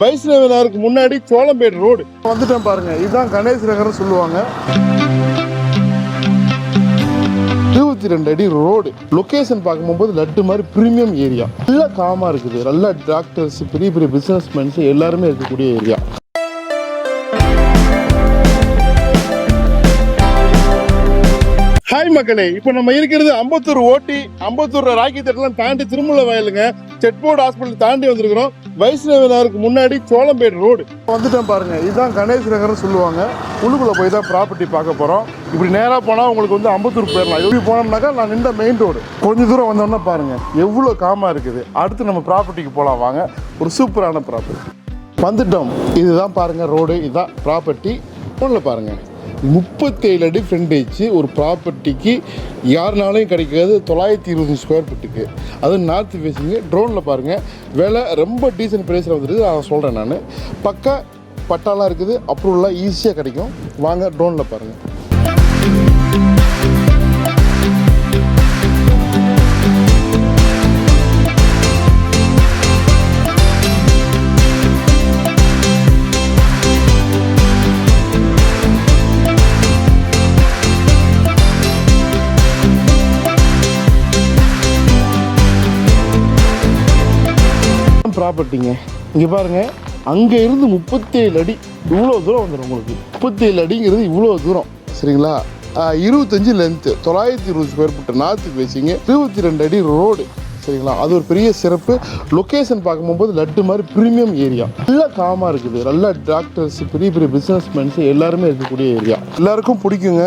வைஷ்ணவ நகருக்கு முன்னாடி சோளம்பேடு ரோடு. வந்துட்டேன் பாருங்க. இதுதான் கணேஷ் நகர்னு சொல்லுவாங்க. இருபத்தி ரெண்டு அடி ரோடு. லொக்கேஷன் பார்க்கும்போது லட்டு மாதிரி ப்ரீமியம் ஏரியா நல்லா காமா இருக்குது. நல்லா டாக்டர்ஸ் பெரிய பெரிய பிசினஸ் எல்லாருமே இருக்கக்கூடிய ஏரியா ஹாய் மக்களே இப்போ நம்ம இருக்கிறது அம்பத்தூர் ஓட்டி அம்பத்தூர் ராக்கி தட்டெல்லாம் தாண்டி திருமலை வயலுங்க செட்போர்டு ஹாஸ்பிட்டல் தாண்டி வந்திருக்கிறோம். வைஷ்ணவனாருக்கு முன்னாடி சோளம்பேடு ரோடு. வந்துட்டேன் பாருங்க இதுதான் கணேஷ் நகர்னு சொல்லுவாங்க. உள்ளுக்குள்ள போய் தான் ப்ராப்பர்ட்டி பார்க்க போறோம். இப்படி நேராக போனால் உங்களுக்கு வந்து அம்பத்தூர் போயிடலாம். எப்படி போனோம்னாக்கா நான் நின்ற மெயின் ரோடு கொஞ்சம் தூரம் வந்தோம்னா பாருங்க எவ்வளோ காமா இருக்குது. அடுத்து நம்ம ப்ராப்பர்ட்டிக்கு போகலாம் வாங்க. ஒரு சூப்பரான ப்ராப்பர்ட்டி வந்துட்டோம். இதுதான் பாருங்க ரோடு இதுதான் ப்ராப்பர்ட்டி ஒன்றில் பாருங்க. முப்பத்தேழு அடி ஃப்ரண்டேஜ் ஒரு ப்ராப்பர்ட்டிக்கு யாருனாலையும் கிடைக்காது தொள்ளாயிரத்தி இருபது ஸ்கொயர் ஃபீட்டுக்கு அதுவும் நார்த் ஃபேஸிங்கு ட்ரோனில் பாருங்கள் விலை ரொம்ப டீசென்ட் ப்ரைஸில் வந்துடுது நான் சொல்கிறேன் நான். பக்கா பட்டாலாம் இருக்குது. அப்ரூவலாக ஈஸியாக கிடைக்கும். வாங்க ட்ரோனில் பாருங்கள் ப்ராப்பர்ட்டிங்க இங்கே பாருங்கள் அங்கே இருந்து முப்பத்தேழு அடி இவ்வளோ தூரம் வந்துடும் உங்களுக்கு. முப்பத்தேழு அடிங்கிறது இவ்வளோ தூரம். சரிங்களா? இருபத்தஞ்சி லென்த்து தொள்ளாயிரத்தி இருபது ஸ்கொயர் ஃபீட் நார்த்து பேசிங்க இருபத்தி ரெண்டு அடி ரோடு சரிங்களா? அது ஒரு பெரிய சிறப்பு. லொக்கேஷன் பார்க்கும்போது லட்டு மாதிரி ப்ரீமியம் ஏரியா நல்லா காமாக இருக்குது. நல்லா டாக்டர்ஸ் பெரிய பெரிய பிஸ்னஸ் எல்லாருமே இருக்கக்கூடிய ஏரியா எல்லாருக்கும் பிடிக்குங்க.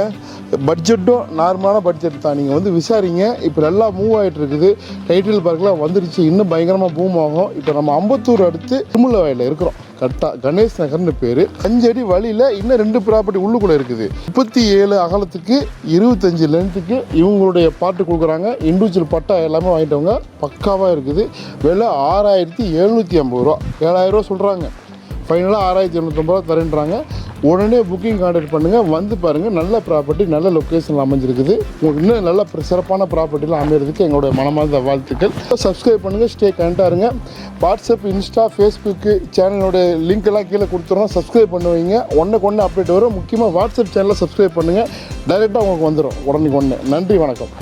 பட்ஜெட்டும் நார்மலான பட்ஜெட் தான். நீங்கள் வந்து விசாரிங்க. இப்போ நல்லா மூவ் ஆகிட்டு இருக்குது டைட்டில் பார்க்கலாம் வந்துருச்சு. இன்னும் பயங்கரமாக பூம் ஆகும். இப்போ நம்ம அம்பத்தூர் அடுத்து திருமுல்ல வயலில் இருக்கிறோம். கரெக்டாக கணேஷ் நகர்னு பேர். அஞ்சடி வழியில் இன்னும் ரெண்டு ப்ராப்பர்ட்டி உள்ளுக்குள்ளே இருக்குது. முப்பத்தி ஏழு அகலத்துக்கு இருபத்தஞ்சி லென்த்துக்கு இவங்களுடைய பாட்டு கொடுக்குறாங்க. இண்டிவிஜுவல் பட்டா எல்லாமே வாங்கிட்டவங்க பக்காவாக இருக்குது. விலை ஆறாயிரத்தி எழுநூற்றி ஐம்பது ரூபா. ஏழாயிரம் ரூபா சொல்கிறாங்க ஃபைனலாக ஆறாயிரத்தி எழுநூற்றம்பது ரூபா தரேன்றாங்க. உடனே புக்கிங் கான்டாக்ட் பண்ணுங்கள் வந்து பாருங்கள் நல்ல ப்ராப்பர்ட்டி நல்ல லொக்கேஷனில் அமைஞ்சிருக்குது. உங்களுக்கு இன்னும் நல்ல சிறப்பான ப்ராப்பர்ட்டிலாம் அமையிறதுக்கு எங்களுடைய மனமார்ந்த வாழ்த்துக்கள். சப்ஸ்கிரைப் பண்ணுங்கள் ஸ்டே கனெக்டாக இருங்க. வாட்ஸ்அப் இன்ஸ்டா ஃபேஸ்புக்கு சேனலோட லிங்க் எல்லாம் கீழே கொடுத்துறோம். சப்ஸ்கிரைப் பண்ணுவீங்க ஒன்றுக்கு ஒன்று அப்டேட் வரும். முக்கியமாக வாட்ஸ்அப் சேனலை சப்ஸ்கிரைப் பண்ணுங்கள் டைரெக்டாக உங்களுக்கு வந்துடும் உடனே ஒன்று நன்றி வணக்கம்.